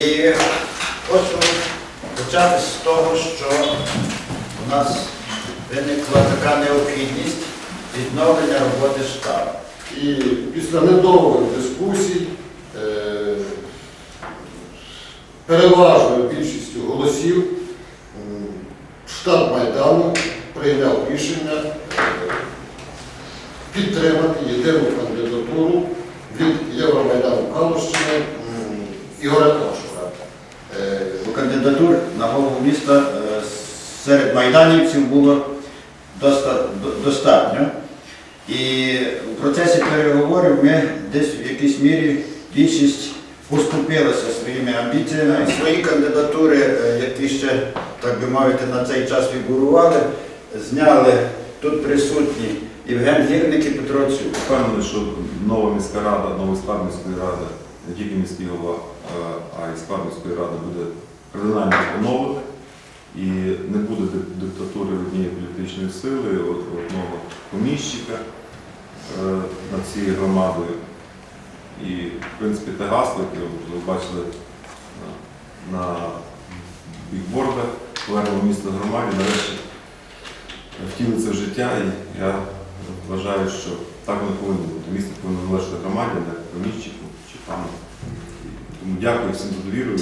І хочу почати з того, що у нас виникла така необхідність відновлення роботи штабу. І після недовгих дискусій е, переважною більшістю голосів штаб Майдану прийняв рішення е, підтримати єдину кандидатуру від Євромайдану Калущини Ігоря Тошура. Кандидатур на голову міста е, серед майданівців було достатньо. І в процесі переговорів ми десь в якійсь мірі більшість поступилася своїми амбіціями. І свої кандидатури, е, які ще, так би мовити, на цей час фігурували, зняли тут присутні Євген Гірник і Петро Цюк. Впевнений, що нова міська рада, новий склад міської ради, не тільки міський голова, е, а й склад міської ради буде кардинально оновлений. І не буде диктатури однієї політичної сили, одного поміщика е, над цією громадою. І, в принципі, те гасло, яке ви бачили на, на бікбордах, повернемо місто громаді, нарешті втілиться в життя. І я вважаю, що так воно повинно бути. Місто повинно належати громаді, не поміщику чи пану. Тому дякую всім за довіру.